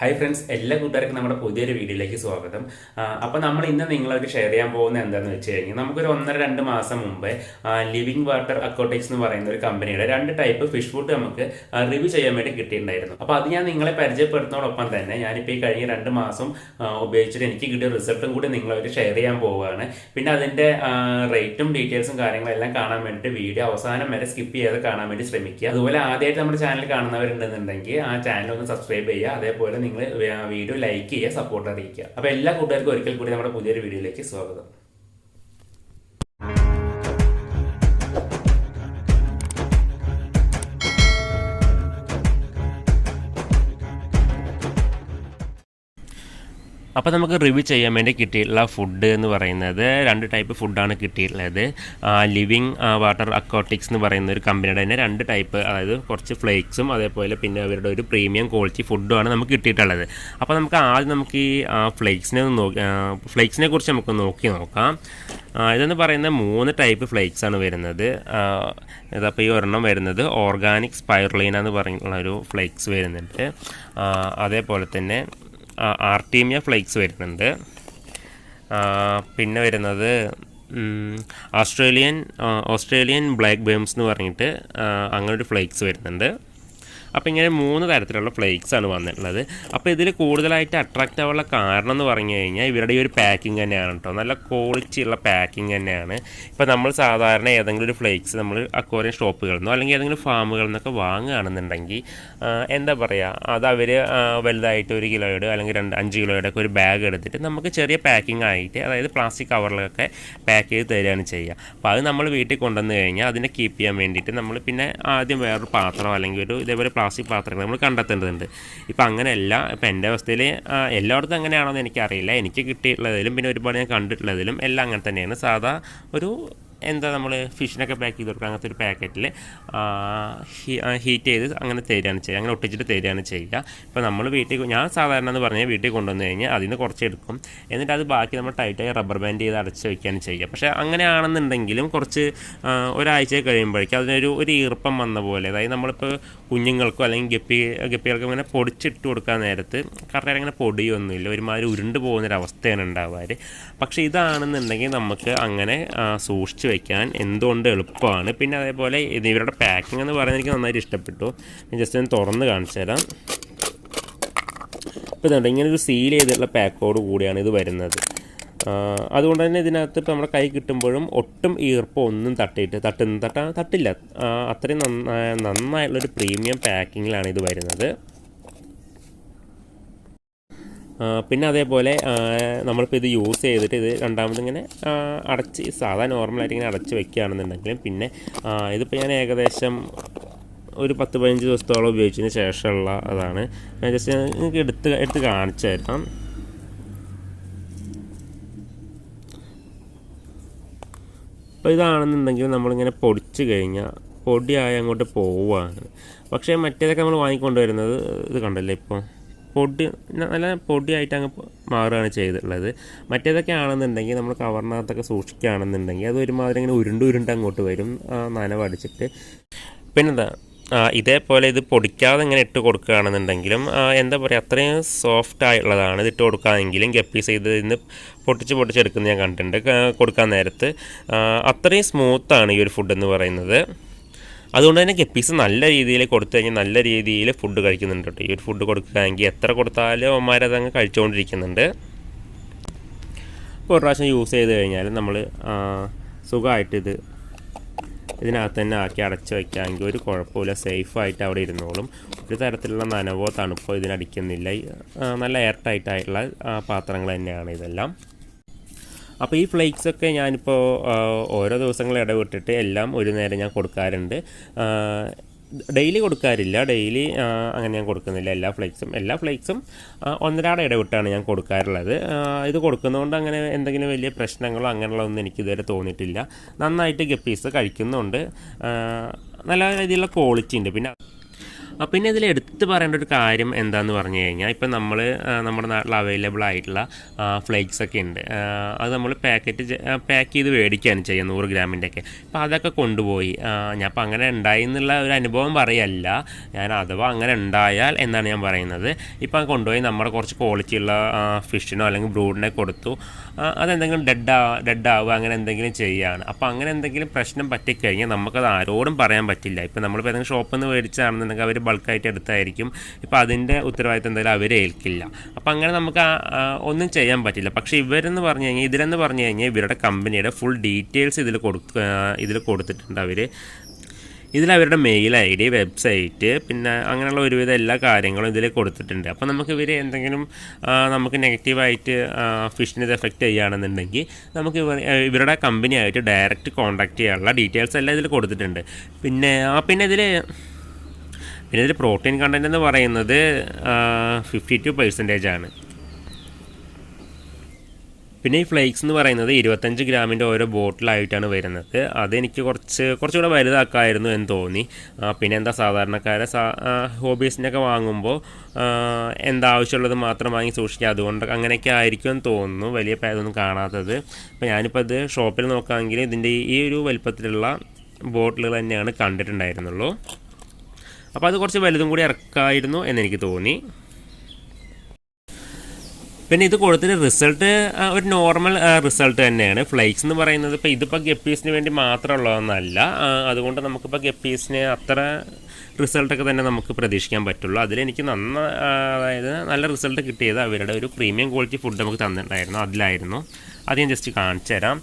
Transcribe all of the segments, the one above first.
Hi friends എല്ലാ കൂട്ടുകാർക്കും നമ്മുടെ പുതിയൊരു വീഡിയോയിലേക്ക് സ്വാഗതം. അപ്പോൾ നമ്മൾ ഇന്ന് നിങ്ങളൊക്കെ ഷെയർ ചെയ്യാൻ പോകുന്നത് എന്താണെന്ന് വെച്ച് കഴിഞ്ഞാൽ നമുക്കൊരു ഒന്നര രണ്ട് മാസം മുമ്പേ ലിവിങ് വാട്ടർ അക്കോട്ടിക്സ് എന്ന് പറയുന്ന ഒരു കമ്പനിയുടെ രണ്ട് ടൈപ്പ് ഫിഷ് ഫുഡ് നമുക്ക് റിവ്യൂ ചെയ്യാൻ വേണ്ടി കിട്ടിയിട്ടുണ്ടായിരുന്നു. അപ്പോൾ അത് ഞാൻ നിങ്ങളെ പരിചയപ്പെടുത്തുന്നതോടൊപ്പം തന്നെ ഞാനിപ്പോൾ ഈ കഴിഞ്ഞ രണ്ട് മാസം ഉപയോഗിച്ചിട്ട് എനിക്ക് കിട്ടിയ റിസൾട്ടും കൂടി നിങ്ങളൊക്കെ ഷെയർ ചെയ്യാൻ പോവുകയാണ്. പിന്നെ അതിന്റെ റേറ്റും ഡീറ്റെയിൽസും കാര്യങ്ങളും എല്ലാം കാണാൻ വേണ്ടിയിട്ട് വീഡിയോ അവസാനം വരെ സ്കിപ്പ് ചെയ്യാതെ കാണാൻ വേണ്ടി ശ്രമിക്കുക. അതുപോലെ ആദ്യമായിട്ട് നമ്മുടെ ചാനൽ കാണുന്നവരുണ്ടെന്നുണ്ടെങ്കിൽ ആ ചാനൽ ഒന്ന് സബ്സ്ക്രൈബ് ചെയ്യുക. അതേപോലെ നിങ്ങൾ വീഡിയോ ലൈക്ക് ചെയ്യുക സപ്പോർട്ട് അറിയിക്കുക. അപ്പോൾ എല്ലാ കൂട്ടുകാർക്കും ഒരിക്കൽ കൂടി നമ്മുടെ പുതിയൊരു വീഡിയോയിലേക്ക് സ്വാഗതം. അപ്പോൾ നമുക്ക് റിവ്യൂ ചെയ്യാൻ വേണ്ടി കിട്ടിയിട്ടുള്ള ഫുഡ് എന്ന് പറയുന്നത് രണ്ട് ടൈപ്പ് ഫുഡാണ് കിട്ടിയിട്ടുള്ളത്. ലിവിങ് വാട്ടർ അക്വാട്ടിക്സ് എന്ന് പറയുന്ന ഒരു കമ്പനിയുടെ തന്നെ രണ്ട് ടൈപ്പ് അതായത് കുറച്ച് ഫ്ലേക്സും അതേപോലെ പിന്നെ അവരുടെ ഒരു പ്രീമിയം ക്വാളിറ്റി ഫുഡുമാണ് നമുക്ക് കിട്ടിയിട്ടുള്ളത്. അപ്പോൾ നമുക്ക് ആദ്യം നമുക്ക് ഈ ഫ്ലേക്സിനെ ഒന്ന് നോക്കി ഫ്ലേക്സിനെ കുറിച്ച് നമുക്ക് നോക്കി നോക്കാം. ഇതെന്ന് പറയുന്ന മൂന്ന് ടൈപ്പ് ഫ്ലേക്സ് ആണ് വരുന്നത്. ഇതപ്പോൾ ഈ ഒരെണ്ണം വരുന്നത് ഓർഗാനിക് സ്പൈറലീന എന്ന് പറയുന്ന ഒരു ഫ്ലേക്സ് വരുന്നുണ്ട്. അതേപോലെ തന്നെ ആർട്ടീമിയ ഫ്ലേക്സ് വരുന്നുണ്ട്. പിന്നെ വരുന്നത് ഓസ്ട്രേലിയൻ ഓസ്ട്രേലിയൻ ബ്ലാക്ക് ബേംസ് എന്ന് പറഞ്ഞിട്ട് അങ്ങനൊരു ഫ്ലേക്സ് വരുന്നുണ്ട്. അപ്പോൾ ഇങ്ങനെ മൂന്ന് തരത്തിലുള്ള ഫ്ലേക്സ് ആണ് വന്നിട്ടുള്ളത്. അപ്പോൾ ഇതിൽ കൂടുതലായിട്ട് അട്രാക്റ്റ് ആവാനുള്ള കാരണം എന്ന് പറഞ്ഞു കഴിഞ്ഞാൽ ഇവരുടെ ഈ ഒരു പാക്കിംഗ് തന്നെയാണ് കേട്ടോ നല്ല ക്വാളിറ്റി ഉള്ള പാക്കിംഗ് തന്നെയാണ്. ഇപ്പോൾ നമ്മൾ സാധാരണ ഏതെങ്കിലും ഒരു ഫ്ലേക്സ് നമ്മൾ അക്വാറിയം ഷോപ്പുകളിൽ നിന്നോ അല്ലെങ്കിൽ ഏതെങ്കിലും ഫാമുകളിൽ നിന്നൊക്കെ വാങ്ങുകയാണെന്നുണ്ടെങ്കിൽ എന്താ പറയുക അത് അവർ വലുതായിട്ട് ഒരു കിലോയുടെ അല്ലെങ്കിൽ രണ്ട് അഞ്ച് കിലോയുടെ ഒക്കെ ഒരു ബാഗ് എടുത്തിട്ട് നമുക്ക് ചെറിയ പാക്കിംഗ് ആയിട്ട് അതായത് പ്ലാസ്റ്റിക് കവറിലൊക്കെ പാക്ക് ചെയ്ത് തരികയാണ് ചെയ്യുക. അപ്പോൾ അത് നമ്മൾ വീട്ടിൽ കൊണ്ടുവന്ന് കഴിഞ്ഞാൽ അതിനെ കീപ്പ് ചെയ്യാൻ വേണ്ടിയിട്ട് നമ്മൾ പിന്നെ ആദ്യം വേറൊരു പാത്രം അല്ലെങ്കിൽ ഒരു ഇതേപോലെ പ്ലാസ്റ്റിക് പാത്രങ്ങൾ നമ്മൾ കണ്ടെത്തേണ്ടതുണ്ട്. ഇപ്പം അങ്ങനെയല്ല ഇപ്പം എന്റെ അവസ്ഥയിൽ എല്ലായിടത്തും അങ്ങനെയാണോന്ന് എനിക്കറിയില്ല. എനിക്ക് കിട്ടിയിട്ടുള്ളതിലും പിന്നെ ഒരുപാട് ഞാൻ കണ്ടിട്ടുള്ളതിലും എല്ലാം അങ്ങനെ തന്നെയാണ്. സാധാ ഒരു എന്താ നമ്മൾ ഫിഷിനൊക്കെ പാക്ക് ചെയ്ത് കൊടുക്കുക അങ്ങനത്തെ ഒരു പാക്കറ്റിൽ ഹീറ്റ് ചെയ്ത് അങ്ങനെ തരികയാണ് ചെയ്യുക. അങ്ങനെ ഒട്ടിച്ചിട്ട് തരികയാണ് ചെയ്യുക. ഇപ്പോൾ നമ്മൾ വീട്ടിൽ ഞാൻ സാധാരണ എന്ന് പറഞ്ഞാൽ വീട്ടിൽ കൊണ്ടുവന്ന് കഴിഞ്ഞാൽ അതിന് കുറച്ച് എടുക്കും. എന്നിട്ട് അത് ബാക്കി നമ്മൾ ടൈറ്റായി റബ്ബർ ബാൻഡ് ചെയ്ത് അടച്ച് വയ്ക്കുകയാണ് ചെയ്യുക. പക്ഷേ അങ്ങനെയാണെന്നുണ്ടെങ്കിലും കുറച്ച് ഒരാഴ്ച കഴിയുമ്പോഴേക്കും അതിനൊരു ഒരു ഈർപ്പം വന്ന പോലെ അതായത് നമ്മളിപ്പോൾ കുഞ്ഞുങ്ങൾക്കോ അല്ലെങ്കിൽ ഗപ്പി ഗപ്പികൾക്കോ ഇങ്ങനെ പൊടിച്ചിട്ട് കൊടുക്കാൻ നേരത്ത് കറക്റ്റ് അങ്ങനെ പൊടിയൊന്നുമില്ല. ഒരുമാതിരി ഉരുണ്ട് പോകുന്നൊരവസ്ഥയാണ് ഉണ്ടാവാറ് പക്ഷേ ഇതാണെന്നുണ്ടെങ്കിൽ നമുക്ക് അങ്ങനെ സൂക്ഷിച്ച് വയ്ക്കാൻ എന്തുകൊണ്ട് എളുപ്പമാണ്. പിന്നെ അതേപോലെ ഇവരുടെ പാക്കിംഗ് എന്ന് പറയുന്നത് എനിക്ക് നന്നായിട്ട് ഇഷ്ടപ്പെട്ടു. ജസ്റ്റ് ഒന്ന് തുറന്ന് കാണിച്ചു തരാം. ഇപ്പോൾ ഇതുണ്ട് ഇങ്ങനെ ഒരു സീൽ ചെയ്തിട്ടുള്ള പാക്കോട് കൂടിയാണ് ഇത് വരുന്നത്. അതുകൊണ്ട് തന്നെ ഇതിനകത്ത് ഇപ്പോൾ നമ്മുടെ കൈ കിട്ടുമ്പോഴും ഒട്ടും ഈർപ്പം ഒന്നും തട്ടിയിട്ട് തട്ടുന്ന തട്ടാ തട്ടില്ല. അത്രയും നന്നായ നന്നായിട്ടുള്ളൊരു പ്രീമിയം പാക്കിങ്ങിലാണ് ഇത് വരുന്നത്. പിന്നെ അതേപോലെ നമ്മളിപ്പോൾ ഇത് യൂസ് ചെയ്തിട്ട് ഇത് രണ്ടാമത് ഇങ്ങനെ അടച്ച് സാധാ നോർമലായിട്ട് ഇങ്ങനെ അടച്ച് വെക്കുകയാണെന്നുണ്ടെങ്കിലും പിന്നെ ഇതിപ്പോൾ ഞാൻ ഏകദേശം ഒരു പത്ത് പതിനഞ്ച് ദിവസത്തോളം ഉപയോഗിച്ചതിന് ശേഷമുള്ള അതാണ്. ഞാൻ ജസ്റ്റ് നിങ്ങൾക്ക് എടുത്ത് എടുത്ത് കാണിച്ചു അപ്പോൾ ഇതാണെന്നുണ്ടെങ്കിൽ നമ്മളിങ്ങനെ പൊടിച്ച് കഴിഞ്ഞാൽ പൊടിയായി അങ്ങോട്ട് പോവുകയാണ്. പക്ഷേ മറ്റേതൊക്കെ നമ്മൾ വാങ്ങിക്കൊണ്ടുവരുന്നത് ഇത് കണ്ടല്ലേ ഇപ്പോൾ പൊടി നല്ല പൊടിയായിട്ട് അങ്ങ് മാറുകയാണ് ചെയ്തിട്ടുള്ളത്. മറ്റേതൊക്കെ ആണെന്നുണ്ടെങ്കിൽ നമ്മൾ കവറിനകത്തൊക്കെ സൂക്ഷിക്കുകയാണെന്നുണ്ടെങ്കിൽ അത് ഒരുമാതിരി ഇങ്ങനെ ഉരുണ്ട് ഉരുണ്ട് അങ്ങോട്ട് വരും നനവടിച്ചിട്ട്. പിന്നെന്താ ഇതേപോലെ ഇത് പൊടിക്കാതെ ഇങ്ങനെ ഇട്ട് കൊടുക്കുകയാണെന്നുണ്ടെങ്കിലും എന്താ പറയുക അത്രയും സോഫ്റ്റ് ആയിട്ടുള്ളതാണ് ഇത് ഇട്ട് ഗപ്പി ഗപ്പീസ് ഇത് ഇന്ന് പൊട്ടിച്ച് പൊട്ടിച്ചെടുക്കുന്നത് ഞാൻ കണ്ടിട്ടുണ്ട്. കൊടുക്കാൻ നേരത്ത്. അത്രയും സ്മൂത്താണ് ഈ ഒരു ഫുഡ് എന്ന് പറയുന്നത്. അതുകൊണ്ട് തന്നെ ഗപ്പീസ് നല്ല രീതിയിൽ കൊടുത്തു കഴിഞ്ഞാൽ നല്ല രീതിയിൽ ഫുഡ് കഴിക്കുന്നുണ്ട് കേട്ടോ. ഈ ഒരു ഫുഡ് കൊടുക്കുകയാണെങ്കിൽ എത്ര കൊടുത്താലും അവന്മാരതങ്ങ് കഴിച്ചുകൊണ്ടിരിക്കുന്നുണ്ട്. ഇപ്പോൾ ഒരു പ്രാവശ്യം യൂസ് ചെയ്ത് കഴിഞ്ഞാൽ നമ്മൾ സുഖമായിട്ട് ഇത് ഇതിനകത്ത് തന്നെ ആക്കി അടച്ചു വയ്ക്കാമെങ്കിൽ ഒരു കുഴപ്പമില്ല. സേഫായിട്ട് അവിടെ ഇരുന്നോളും. ഒരു തരത്തിലുള്ള നനവോ തണുപ്പോ ഇതിനടിക്കുന്നില്ല. നല്ല എയർ ടൈറ്റ് ആയിട്ടുള്ള പാത്രങ്ങൾ തന്നെയാണ് ഇതെല്ലാം. അപ്പോൾ ഈ ഫ്ലേക്സ് ഒക്കെ ഞാനിപ്പോൾ ഓരോ ദിവസങ്ങൾ ഇടവിട്ടിട്ട് എല്ലാം ഒരു നേരം ഞാൻ കൊടുക്കാറുണ്ട്. ഡെയിലി കൊടുക്കാറില്ല. ഡെയിലി അങ്ങനെ ഞാൻ കൊടുക്കുന്നില്ല. എല്ലാ ഫ്ലേക്സും എല്ലാ ഫ്ലേക്സും ഒന്നരാടെ ഇടവിട്ടാണ് ഞാൻ കൊടുക്കാറുള്ളത്. ഇത് കൊടുക്കുന്നതുകൊണ്ട് അങ്ങനെ എന്തെങ്കിലും വലിയ പ്രശ്നങ്ങളോ അങ്ങനെയുള്ളതൊന്നും എനിക്ക് ഇതുവരെ തോന്നിയിട്ടില്ല. നന്നായിട്ട് ഗപ്പീസ് കഴിക്കുന്നുണ്ട്. നല്ല രീതിയിലുള്ള ക്വാളിറ്റി ഉണ്ട് പിന്നെ പിന്നെ ഇതിൽ എടുത്തു പറയേണ്ട ഒരു കാര്യം എന്താന്ന് പറഞ്ഞു കഴിഞ്ഞാൽ ഇപ്പം നമ്മൾ നമ്മുടെ നാട്ടിൽ അവൈലബിൾ ആയിട്ടുള്ള ഫ്ലേക്സ് ഒക്കെ ഉണ്ട് അത് നമ്മൾ പാക്കറ്റ് പാക്ക് ചെയ്ത് മേടിക്കുകയാണ് ചെയ്യുക നൂറ് ഗ്രാമിന്റെ ഒക്കെ. അപ്പോൾ അതൊക്കെ കൊണ്ടുപോയി ഞാൻ അപ്പോൾ അങ്ങനെ ഉണ്ടായി എന്നുള്ള ഒരു അനുഭവം പറയല്ല. ഞാൻ അഥവാ അങ്ങനെ ഉണ്ടായാൽ എന്നാണ് ഞാൻ പറയുന്നത്. ഇപ്പം കൊണ്ടുപോയി നമ്മുടെ കുറച്ച് ക്വാളിറ്റിയുള്ള ഫിഷിനോ അല്ലെങ്കിൽ ബ്രൂഡിനെ കൊടുത്തു. അതെന്തെങ്കിലും ഡെഡ് ഡെഡ് ആവുക അങ്ങനെ എന്തെങ്കിലും ചെയ്യുകയാണ് അപ്പോൾ അങ്ങനെ എന്തെങ്കിലും പ്രശ്നം പറ്റിക്കഴിഞ്ഞാൽ നമുക്കത് ആരോടും പറയാൻ പറ്റില്ല. ഇപ്പം നമ്മളിപ്പോൾ ഏതെങ്കിലും ഷോപ്പിൽ നിന്ന് മേടിച്ചാണെന്നുണ്ടെങ്കിൽ അവർ ബൾക്കായിട്ട് എടുത്തായിരിക്കും. ഇപ്പോൾ അതിന്റെ ഉത്തരവാദിത്തം എന്തായാലും അവരെ ഏൽക്കില്ല. അപ്പോൾ അങ്ങനെ നമുക്ക് ഒന്നും ചെയ്യാൻ പറ്റില്ല. പക്ഷേ ഇവരെന്ന് പറഞ്ഞു കഴിഞ്ഞാൽ ഇതിലെന്ന് പറഞ്ഞു കഴിഞ്ഞാൽ ഇവരുടെ കമ്പനിയുടെ ഫുൾ ഡീറ്റെയിൽസ് ഇതിൽ കൊടുക്ക ഇതിൽ കൊടുത്തിട്ടുണ്ട് അവർ ഇതിൽ അവരുടെ മെയിൽ ഐ ഡി വെബ്സൈറ്റ് പിന്നെ അങ്ങനെയുള്ള ഒരുവിധ എല്ലാ കാര്യങ്ങളും ഇതിൽ കൊടുത്തിട്ടുണ്ട്. അപ്പോൾ നമുക്ക് ഇവർ എന്തെങ്കിലും നമുക്ക് നെഗറ്റീവായിട്ട് ഫിഷിന് ഇത് എഫക്റ്റ് ചെയ്യുകയാണെന്നുണ്ടെങ്കിൽ നമുക്ക് ഇവർ ഇവരുടെ കമ്പനിയായിട്ട് ഡയറക്റ്റ് കോൺടാക്ട് ചെയ്യാനുള്ള ഡീറ്റെയിൽസ് എല്ലാം ഇതിൽ കൊടുത്തിട്ടുണ്ട്. പിന്നെ പിന്നെ ഇതിൽ പിന്നെ ഇതിൽ പ്രോട്ടീൻ കണ്ടന്റ് എന്ന് പറയുന്നത് ഫിഫ്റ്റി ടു പെർസെന്റേജ് ആണ്. പിന്നെ ഈ ഫ്ലേക്സ് എന്ന് പറയുന്നത് ഇരുപത്തഞ്ച് ഗ്രാമിന്റെ ഓരോ ബോട്ടിലായിട്ടാണ് വരുന്നത്. അതെനിക്ക് കുറച്ച് കുറച്ചുകൂടെ വലുതാക്കായിരുന്നു എന്ന് തോന്നി. പിന്നെ എന്താ സാധാരണക്കാരെ ഹോബീസിനൊക്കെ വാങ്ങുമ്പോൾ എന്താ എന്താവശ്യമുള്ളത് മാത്രം വാങ്ങി സൂക്ഷിക്കുക. അതുകൊണ്ട് അങ്ങനെയൊക്കെ ആയിരിക്കും എന്ന് തോന്നുന്നു. വലിയ പേരൊന്നും കാണാത്തത്. അപ്പോൾ ഞാനിപ്പോൾ അത് ഷോപ്പിൽ നോക്കുകയാണെങ്കിൽ ഇതിന്റെ ഈ ഒരു വലിപ്പത്തിലുള്ള ബോട്ടിലുകൾ തന്നെയാണ് കണ്ടിട്ടുണ്ടായിരുന്നുള്ളൂ. അപ്പോൾ അത് കുറച്ച് വലുതും കൂടി ഇറക്കായിരുന്നു എന്നെനിക്ക് തോന്നി. പിന്നെ ഇത് കൊടുത്തിട്ട് റിസൾട്ട് ഒരു നോർമൽ റിസൾട്ട് തന്നെയാണ്. ഫ്ലൈക്സ് എന്ന് പറയുന്നത് ഇപ്പോൾ ഇതിപ്പോൾ ഗപ്പീസിന് വേണ്ടി മാത്രമുള്ളതെന്നല്ല. അതുകൊണ്ട് നമുക്കിപ്പോൾ ഗപ്പീസിന് അത്ര റിസൾട്ടൊക്കെ തന്നെ നമുക്ക് പ്രതീക്ഷിക്കാൻ പറ്റുള്ളൂ. അതിലെനിക്ക് നന്ന അതായത് നല്ല റിസൾട്ട് കിട്ടിയത് അവരുടെ ഒരു പ്രീമിയം ക്വാളിറ്റി ഫുഡ് നമുക്ക് തന്നിട്ടുണ്ടായിരുന്നു. അതിലായിരുന്നു. അത് ഞാൻ ജസ്റ്റ് കാണിച്ചു തരാം.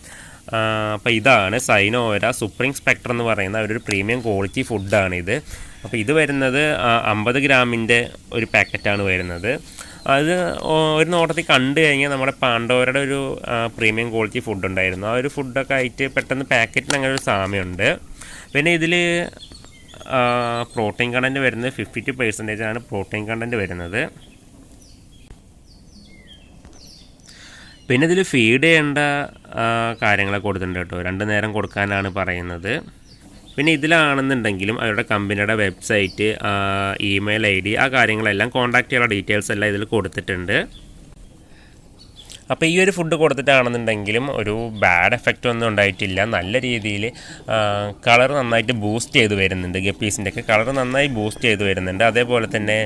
അപ്പോൾ ഇതാണ് സൈനോര സുപ്രീം സ്പെക്ടർ എന്ന് പറയുന്ന അവരൊരു പ്രീമിയം ക്വാളിറ്റി ഫുഡാണിത് അപ്പോൾ ഇത് വരുന്നത് അമ്പത് ഗ്രാമിന്റെ ഒരു പാക്കറ്റാണ് വരുന്നത്. അത് ഒരു നോട്ടത്തിൽ കണ്ടു കഴിഞ്ഞാൽ നമ്മുടെ പാണ്ഡവരുടെ ഒരു പ്രീമിയം ക്വാളിറ്റി ഫുഡ് ഉണ്ടായിരുന്നു. ആ ഒരു ഫുഡൊക്കെ ആയിട്ട് പെട്ടെന്ന് പാക്കറ്റിന് അങ്ങനെ ഒരു സാമ്യമുണ്ട്. പിന്നെ ഇതിൽ പ്രോട്ടീൻ കണ്ടന്റ് വരുന്നത് ഫിഫ്റ്റി ടു പെർസെന്റേജ് ആണ് പ്രോട്ടീൻ കണ്ടന്റ് വരുന്നത്. പിന്നെ ഇതിൽ ഫീഡ് ചെയ്യേണ്ട കാര്യങ്ങളെ കൊടുത്തിട്ടുണ്ട് കേട്ടോ. രണ്ട് നേരം കൊടുക്കാനാണ് പറയുന്നത്. പിന്നെ ഇതിലാണെന്നുണ്ടെങ്കിലും അവരുടെ കമ്പനിയുടെ വെബ്സൈറ്റ് ഇമെയിൽ ഐ ഡി ആ കാര്യങ്ങളെല്ലാം കോൺടാക്ട് ചെയ്യാനുള്ള ഡീറ്റെയിൽസ് എല്ലാം ഇതിൽ കൊടുത്തിട്ടുണ്ട്. അപ്പോൾ ഈ ഒരു ഫുഡ് കൊടുത്തിട്ടാണെന്നുണ്ടെങ്കിലും ഒരു ബാഡ് എഫക്റ്റ് ഒന്നും ഉണ്ടായിട്ടില്ല. നല്ല രീതിയിൽ കളർ നന്നായിട്ട് ബൂസ്റ്റ് ചെയ്ത് വരുന്നുണ്ട് ഗപ്പീസിന്റെ ഒക്കെ. കളർ നന്നായി ബൂസ്റ്റ് ചെയ്ത് വരുന്നുണ്ട്. അതേപോലെ തന്നെ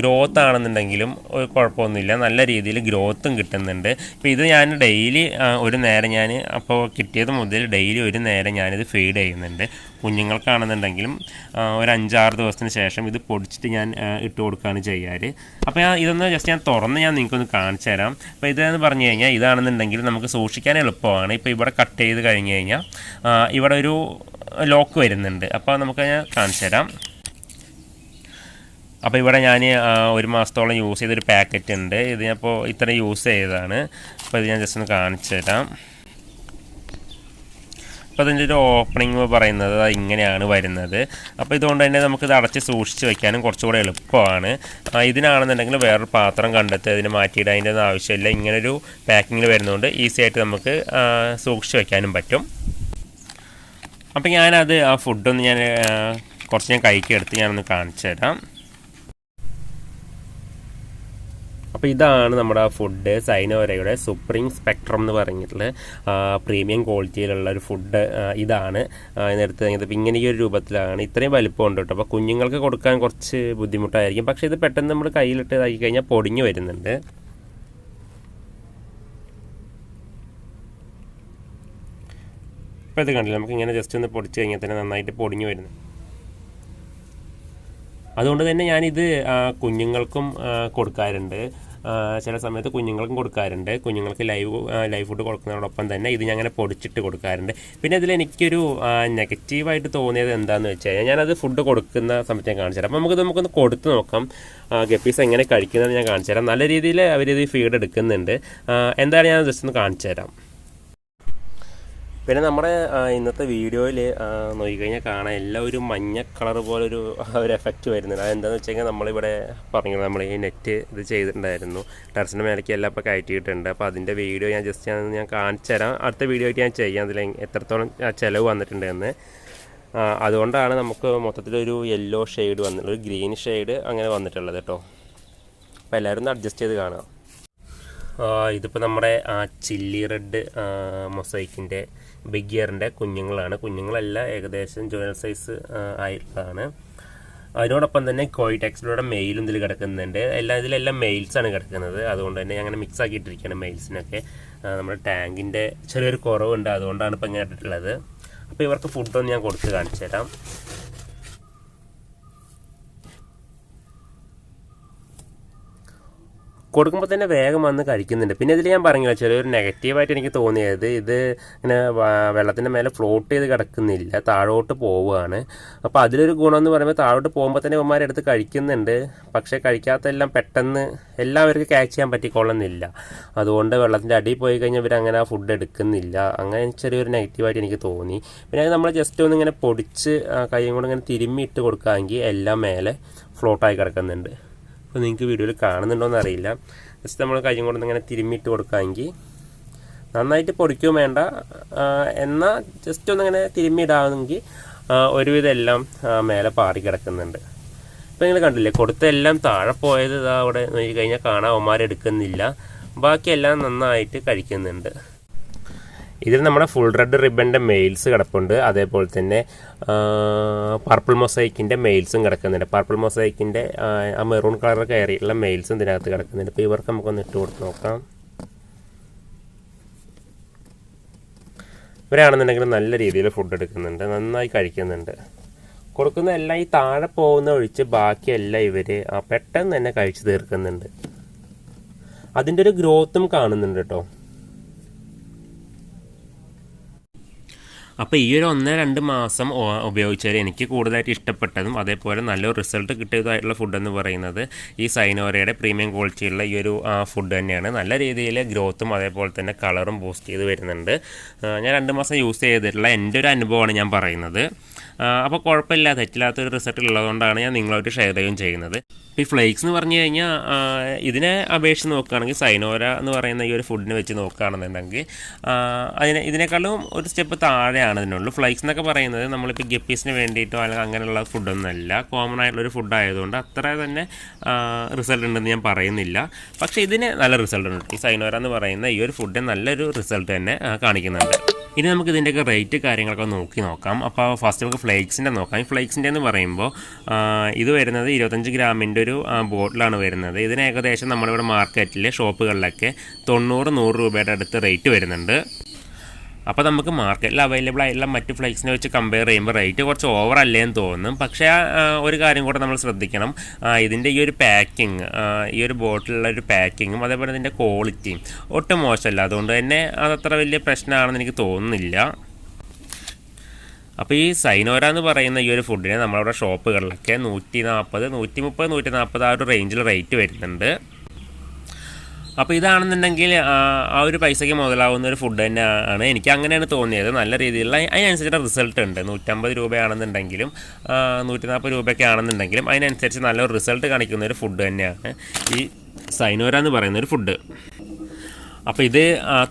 ഗ്രോത്ത് ആണെന്നുണ്ടെങ്കിലും ഒരു കുഴപ്പമൊന്നുമില്ല. നല്ല രീതിയിൽ ഗ്രോത്തും കിട്ടുന്നുണ്ട്. ഇപ്പോൾ ഇത് ഞാൻ ഡെയിലി ഒരു നേരം ഞാൻ അപ്പോൾ കിട്ടിയത് മുതൽ ഡെയിലി ഒരു നേരം ഞാനിത് ഫീഡ് ചെയ്യുന്നുണ്ട്. കുഞ്ഞുങ്ങൾക്കാണെന്നുണ്ടെങ്കിലും ഒരു അഞ്ചാറ് ദിവസത്തിന് ശേഷം ഇത് പൊടിച്ചിട്ട് ഞാൻ ഇട്ട് കൊടുക്കുകയാണ് ചെയ്യാറ്. അപ്പോൾ ഞാൻ ഇതൊന്ന് ജസ്റ്റ് ഞാൻ തുറന്ന് ഞാൻ നിങ്ങൾക്കൊന്ന് കാണിച്ചു തരാം. അപ്പോൾ ഇതെന്ന് പറഞ്ഞു കഴിഞ്ഞാൽ ഇതാണെന്നുണ്ടെങ്കിൽ നമുക്ക് സൂക്ഷിക്കാൻ എളുപ്പമാണ്. ഇപ്പോൾ ഇവിടെ കട്ട് ചെയ്ത് കഴിഞ്ഞ് കഴിഞ്ഞാൽ ഇവിടെ ഒരു ലോക്ക് വരുന്നുണ്ട്. അപ്പോൾ നമുക്ക് ഞാൻ കാണിച്ചു തരാം. അപ്പോൾ ഇവിടെ ഞാൻ ഒരു മാസത്തോളം യൂസ് ചെയ്തൊരു പാക്കറ്റ് ഉണ്ട്. ഇത് ഞാൻ ഇപ്പോൾ ഇത്ര യൂസ് ചെയ്തതാണ്. അപ്പോൾ ഇത് ഞാൻ ജസ്റ്റ് ഒന്ന് കാണിച്ചു തരാം. അപ്പോൾ അതിന്റെ ഒരു ഓപ്പണിംഗ് പറയുന്നത് ഇങ്ങനെയാണ് വരുന്നത്. അപ്പോൾ ഇതുകൊണ്ട് തന്നെ നമുക്ക് ഇത് അടച്ച് സൂക്ഷിച്ച് വെക്കാനും കുറച്ചുകൂടെ എളുപ്പമാണ്. ഇതിനാണെന്നുണ്ടെങ്കിൽ വേറൊരു പാത്രം കണ്ടെത്തി അതിന് മാറ്റിയിടാൻ അതിന്റെ ഒന്നും ആവശ്യമില്ല. ഇങ്ങനൊരു പാക്കിങ്ങിൽ വരുന്നതുകൊണ്ട് ഈസി ആയിട്ട് നമുക്ക് സൂക്ഷിച്ച് വെക്കാനും പറ്റും. അപ്പോൾ ഞാനത് ആ ഫുഡൊന്ന് ഞാൻ കുറച്ച് ഞാൻ കഴിക്കെടുത്ത് ഞാനൊന്ന് കാണിച്ചു തരാം അപ്പോൾ ഇതാണ് നമ്മുടെ ഫുഡ് സൈനോരയുടെ സുപ്രീം സ്പെക്ട്രം എന്ന് പറഞ്ഞിട്ടുള്ള പ്രീമിയം ക്വാളിറ്റിയിലുള്ള ഒരു ഫുഡ് ഇതാണ്. നേരത്തെ കഴിഞ്ഞത് ഇങ്ങനെ ഒരു രൂപത്തിലാണ്. ഇത്രയും വലിപ്പമുണ്ട് കേട്ടോ. അപ്പോൾ കുഞ്ഞുങ്ങൾക്ക് കൊടുക്കാൻ കുറച്ച് ബുദ്ധിമുട്ടായിരിക്കും. പക്ഷേ ഇത് പെട്ടെന്ന് നമ്മൾ കയ്യിലിട്ട് ഇതാക്കി കഴിഞ്ഞാൽ പൊടിഞ്ഞു വരുന്നുണ്ട്. ഇപ്പോൾ ഇത് കണ്ടില്ല? നമുക്ക് ഇങ്ങനെ ജസ്റ്റ് ഒന്ന് പൊടിച്ച് കഴിഞ്ഞാൽ തന്നെ നന്നായിട്ട് പൊടിഞ്ഞു വരുന്നു. അതുകൊണ്ട് തന്നെ ഞാനിത് കുഞ്ഞുങ്ങൾക്കും കൊടുക്കാറുണ്ട്. ചില സമയത്ത് കുഞ്ഞുങ്ങൾക്കും കൊടുക്കാറുണ്ട്. കുഞ്ഞുങ്ങൾക്ക് ലൈവ് ലൈവ് ഫുഡ് കൊടുക്കുന്നതോടൊപ്പം തന്നെ ഇത് ഞാൻ അങ്ങനെ പൊടിച്ചിട്ട് കൊടുക്കാറുണ്ട്. പിന്നെ ഇതിൽ എനിക്കൊരു നെഗറ്റീവായിട്ട് തോന്നിയത് എന്താണെന്ന് വെച്ച് കഴിഞ്ഞാൽ ഞാനത് ഫുഡ് കൊടുക്കുന്ന സമയത്ത് ഞാൻ കാണിച്ചു തരാം അപ്പോൾ നമുക്ക് നമുക്കൊന്ന് കൊടുത്ത് നോക്കാം. ഗപ്പീസ് എങ്ങനെ കഴിക്കുന്നത് ഞാൻ കാണിച്ചു തരാം നല്ല രീതിയിൽ അവരിത് ഫീഡ് എടുക്കുന്നുണ്ട്. എന്തായാലും ഞാൻ ജസ്റ്റ് ഒന്ന് കാണിച്ചു തരാം പിന്നെ നമ്മുടെ ഇന്നത്തെ വീഡിയോയിൽ നോക്കിക്കഴിഞ്ഞാൽ കാണാൻ എല്ലാം ഒരു മഞ്ഞ കളർ പോലൊരു ഒരു എഫക്റ്റ് വരുന്നുണ്ട്. അതെന്താണെന്ന് വെച്ച് കഴിഞ്ഞാൽ നമ്മളിവിടെ പറഞ്ഞു നമ്മൾ ഈ നെറ്റ് ഇത് ചെയ്തിട്ടുണ്ടായിരുന്നു. ടെറസിന്റെ മേലേക്ക് എല്ലാം ഇപ്പോൾ കയറ്റിയിട്ടുണ്ട്. അപ്പോൾ അതിന്റെ വീഡിയോ ഞാൻ ജസ്റ്റ് ഞാൻ ഞാൻ കാണിച്ചു തരാം. അടുത്ത വീഡിയോ ആയിട്ട് ഞാൻ ചെയ്യാം. അതിൽ എത്രത്തോളം ചിലവ് വന്നിട്ടുണ്ടെന്ന്. അതുകൊണ്ടാണ് നമുക്ക് മൊത്തത്തിലൊരു യെല്ലോ ഷെയ്ഡ് വന്നിട്ടുള്ളത്. ഒരു ഗ്രീൻ ഷെയ്ഡ് അങ്ങനെ വന്നിട്ടുള്ളത് കേട്ടോ അപ്പോൾ എല്ലാവരും ഒന്ന് അഡ്ജസ്റ്റ് ചെയ്ത് കാണാം. ഇതിപ്പോൾ നമ്മുടെ ചില്ലി റെഡ് മൊസൈക്കിന്റെ ബിഗ് ഇയറിന്റെ കുഞ്ഞുങ്ങളാണ്. കുഞ്ഞുങ്ങളല്ല ഏകദേശം ജുവൽ സൈസ് ആയിട്ടുള്ളതാണ്. അതിനോടൊപ്പം തന്നെ കോയിടെക്സിലൂടെ മെയിലും ഇതിൽ കിടക്കുന്നുണ്ട്. എല്ലാ ഇതിലെല്ലാം മെയിൽസാണ് കിടക്കുന്നത്. അതുകൊണ്ട് തന്നെ അങ്ങനെ മിക്സ് ആക്കിയിട്ടിരിക്കുകയാണ് മെയിൽസിനൊക്കെ നമ്മുടെ ടാങ്കിന്റെ ചെറിയൊരു കുറവുണ്ട്. അതുകൊണ്ടാണ് ഇപ്പം ഇങ്ങനെ ഇട്ടിട്ടുള്ളത്. അപ്പോൾ ഇവർക്ക് ഫുഡൊന്നും ഞാൻ കൊടുത്ത് കാണിച്ചു തരാം കൊടുക്കുമ്പോൾ തന്നെ വേഗം വന്ന് കഴിക്കുന്നുണ്ട്. പിന്നെ ഇതിൽ ഞാൻ പറഞ്ഞില്ല ചെറിയൊരു നെഗറ്റീവായിട്ട് എനിക്ക് തോന്നിയത് ഇത് ഇങ്ങനെ വെള്ളത്തിന്റെ മേലെ ഫ്ലോട്ട് ചെയ്ത് കിടക്കുന്നില്ല താഴോട്ട് പോവുകയാണ്. അപ്പോൾ അതിലൊരു ഗുണമെന്ന് പറയുമ്പോൾ താഴോട്ട് പോകുമ്പോൾ തന്നെ ഇവന്മാർ എടുത്ത് കഴിക്കുന്നുണ്ട്. പക്ഷേ കഴിക്കാത്തെല്ലാം പെട്ടെന്ന് എല്ലാവർക്കും ക്യാച്ച് ചെയ്യാൻ പറ്റിക്കൊള്ളുന്നില്ല. അതുകൊണ്ട് വെള്ളത്തിന്റെ അടിയിൽ പോയി കഴിഞ്ഞാൽ ഇവർ അങ്ങനെ ആ ഫുഡ് എടുക്കുന്നില്ല. അങ്ങനെ ചെറിയൊരു നെഗറ്റീവായിട്ട് എനിക്ക് തോന്നി. പിന്നെ നമ്മൾ ജസ്റ്റ് ഒന്ന് ഇങ്ങനെ പൊടിച്ച് കൈയും കൊണ്ട് ഇങ്ങനെ തിരുമ്മി ഇട്ട് കൊടുക്കുകയാണെങ്കിൽ എല്ലാം മേലെ ഫ്ലോട്ടായി കിടക്കുന്നുണ്ട്. അപ്പോൾ നിങ്ങൾക്ക് വീഡിയോയിൽ കാണുന്നുണ്ടോയെന്ന് അറിയില്ല ജസ്റ്റ് നമ്മൾ കൈയും കൊണ്ട് ഇങ്ങനെ തിരുമ്മിയിട്ട് കൊടുക്കാമെങ്കിൽ നന്നായിട്ട് പൊടിക്കുകയും വേണ്ട. എന്നാൽ ജസ്റ്റ് ഒന്നിങ്ങനെ തിരുമ്മിയിടാമെങ്കിൽ ഒരുവിധം എല്ലാം മേലെ പാറി കിടക്കുന്നുണ്ട്. ഇപ്പം നിങ്ങൾ കണ്ടില്ലേ കൊടുത്ത എല്ലാം താഴെ പോയത് ഇതാ അവിടെ നോക്കി കഴിഞ്ഞാൽ കാണാൻ അവന്മാരെടുക്കുന്നില്ല ബാക്കിയെല്ലാം നന്നായിട്ട് കഴിക്കുന്നുണ്ട്. ഇതിൽ നമ്മുടെ ഫുൾ റെഡ് റിബന്റെ മെയിൽസ് കിടപ്പുണ്ട്. അതേപോലെ തന്നെ പർപ്പിൾ മൊസൈക്കിന്റെ മെയിൽസും കിടക്കുന്നുണ്ട്. പർപ്പിൾ മൊസൈക്കിന്റെ ആ മെറൂൺ കളർ കയറിയിട്ടുള്ള മെയിൽസും ഇതിനകത്ത് കിടക്കുന്നുണ്ട്. അപ്പോൾ ഇവർക്ക് നമുക്കൊന്ന് ഇട്ട് കൊടുത്ത് നോക്കാം. ഇവരാണെന്നുണ്ടെങ്കിൽ നല്ല രീതിയിൽ ഫുഡ് എടുക്കുന്നുണ്ട്. നന്നായി കഴിക്കുന്നുണ്ട്. കൊടുക്കുന്ന എല്ലാം ഈ താഴെ പോകുന്ന ഒഴിച്ച് ബാക്കിയെല്ലാം ഇവർ പെട്ടെന്ന് തന്നെ കഴിച്ചു തീർക്കുന്നുണ്ട്. അതിന്റെ ഒരു ഗ്രോത്തും കാണുന്നുണ്ട് കേട്ടോ അപ്പോൾ ഈ ഒരു ഒന്ന് രണ്ട് മാസം ഉപയോഗിച്ചവർ എനിക്ക് കൂടുതലായിട്ട് ഇഷ്ടപ്പെട്ടതും അതേപോലെ നല്ലൊരു റിസൾട്ട് കിട്ടിയതായിട്ടുള്ള ഫുഡ് എന്ന് പറയുന്നത് ഈ സൈനോരയുടെ പ്രീമിയം ക്വാളിറ്റിയുള്ള ഈ ഒരു ഫുഡ് തന്നെയാണ്. നല്ല രീതിയിൽ ഗ്രോത്തും അതേപോലെ തന്നെ കളറും ബൂസ്റ്റ് ചെയ്ത് വരുന്നുണ്ട്. ഞാൻ രണ്ട് മാസം യൂസ് ചെയ്തിട്ടുള്ള എന്റെ ഒരു അനുഭവമാണ് ഞാൻ പറയുന്നത്. അപ്പോൾ കുഴപ്പമില്ല. തെറ്റില്ലാത്തൊരു റിസൾട്ട് ഉള്ളതുകൊണ്ടാണ് ഞാൻ നിങ്ങളായിട്ട് ഷെയർ ചെയ്യുകയും ചെയ്യുന്നത്. ഈ ഫ്ലേക്സ് എന്ന് പറഞ്ഞു കഴിഞ്ഞാൽ ഇതിനെ അപേക്ഷിച്ച് നോക്കുകയാണെങ്കിൽ സൈനോര എന്ന് പറയുന്ന ഈ ഒരു ഫുഡിനെ വെച്ച് നോക്കുകയാണെന്നുണ്ടെങ്കിൽ അതിനെ ഇതിനേക്കാളും ഒരു സ്റ്റെപ്പ് താഴെയാണ് ഇതിനുള്ളൂ. ഫ്ലേക്സ് എന്നൊക്കെ പറയുന്നത് നമ്മളിപ്പോൾ ഗപ്പീസിന് വേണ്ടിയിട്ടോ അല്ലെങ്കിൽ അങ്ങനെയുള്ള ഫുഡൊന്നുമല്ല കോമൺ ആയിട്ടുള്ളൊരു ഫുഡ് ആയതുകൊണ്ട് അത്ര തന്നെ റിസൾട്ട് ഉണ്ടെന്ന് ഞാൻ പറയുന്നില്ല. പക്ഷേ ഇതിന് നല്ല റിസൾട്ട് ഉണ്ട്. ഈ സൈനോര എന്ന് പറയുന്ന ഈ ഒരു ഫുഡ് നല്ലൊരു റിസൾട്ട് തന്നെ കാണിക്കുന്നുണ്ട്. ഇനി നമുക്ക് ഇതിന്റെയൊക്കെ റേറ്റ് കാര്യങ്ങളൊക്കെ നോക്കി നോക്കാം. അപ്പോൾ ഫസ്റ്റ് നമുക്ക് ഫ്ലേക്സിന്റെ നോക്കാം. ഈ ഫ്ലേക്സിന്റെ എന്ന് പറയുമ്പോൾ ഇത് വരുന്നത് ഇരുപത്തഞ്ച് ഗ്രാമിന്റെ ഒരു ബോട്ടിലാണ് വരുന്നത്. ഇതിന് ഏകദേശം നമ്മളിവിടെ മാർക്കറ്റിലെ ഷോപ്പുകളിലൊക്കെ തൊണ്ണൂറ് നൂറ് രൂപയുടെ അടുത്ത് റേറ്റ് വരുന്നുണ്ട്. അപ്പോൾ നമുക്ക് മാർക്കറ്റിൽ അവൈലബിൾ ആയിട്ടുള്ള മറ്റ് ഫ്ലൈറ്റ്സിനെ വെച്ച് കമ്പയർ ചെയ്യുമ്പോൾ റേറ്റ് കുറച്ച് ഓവർ അല്ലേ എന്ന് തോന്നും. പക്ഷേ ഒരു കാര്യം കൂടെ നമ്മൾ ശ്രദ്ധിക്കണം. ഇതിന്റെ ഈ ഒരു പാക്കിങ് ഈ ഒരു ബോട്ടിലുള്ള ഒരു പാക്കിങ്ങും അതേപോലെ ഇതിന്റെ ക്വാളിറ്റിയും ഒട്ടും മോശമല്ല. അതുകൊണ്ട് തന്നെ അതത്ര വലിയ പ്രശ്നമാണെന്ന് എനിക്ക് തോന്നുന്നില്ല. അപ്പോൾ ഈ സൈനോര എന്ന് പറയുന്ന ഈ ഒരു ഫുഡിനെ നമ്മളവിടെ ഷോപ്പുകളിലൊക്കെ നൂറ്റി നാൽപ്പത് നൂറ്റി മുപ്പത് നൂറ്റി നാൽപ്പത് ആ ഒരു റേഞ്ചിൽ റേറ്റ് വരുന്നുണ്ട്. അപ്പോൾ ഇതാണെന്നുണ്ടെങ്കിൽ ആ, ഒരു പൈസയ്ക്ക് മുതലാവുന്ന ഒരു ഫുഡ് തന്നെ ആണ് എനിക്ക് അങ്ങനെയാണ് തോന്നിയത്. നല്ല രീതിയിലുള്ള അതിനനുസരിച്ച് റിസൾട്ട് ഉണ്ട്. നൂറ്റമ്പത് രൂപയാണെന്നുണ്ടെങ്കിലും നൂറ്റി നാൽപ്പത് രൂപയൊക്കെ ആണെന്നുണ്ടെങ്കിലും അതിനനുസരിച്ച് നല്ലൊരു റിസൾട്ട് കാണിക്കുന്ന ഒരു ഫുഡ് തന്നെയാണ് ഈ സൈനോര എന്ന് പറയുന്ന ഒരു ഫുഡ് അപ്പോൾ ഇത്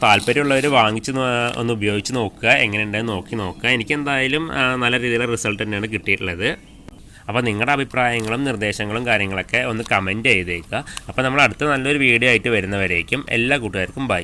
താല്പര്യമുള്ളവർ വാങ്ങിച്ച് ഒന്ന് ഉപയോഗിച്ച് നോക്കുക. എങ്ങനെയുണ്ടെന്ന് നോക്കി നോക്കുക. എനിക്ക് എന്തായാലും നല്ല രീതിയിലുള്ള റിസൾട്ട് തന്നെയാണ് കിട്ടിയിട്ടുള്ളത്. അപ്പോൾ നിങ്ങളുടെ അഭിപ്രായങ്ങളും നിർദ്ദേശങ്ങളും കാര്യങ്ങളൊക്കെ ഒന്ന് കമന്റ് ചെയ്തേക്കുക. അപ്പോൾ നമ്മൾ അടുത്ത നല്ലൊരു വീഡിയോ ആയിട്ട് വരുന്നവരേക്കും എല്ലാ കൂട്ടുകാർക്കും ബൈ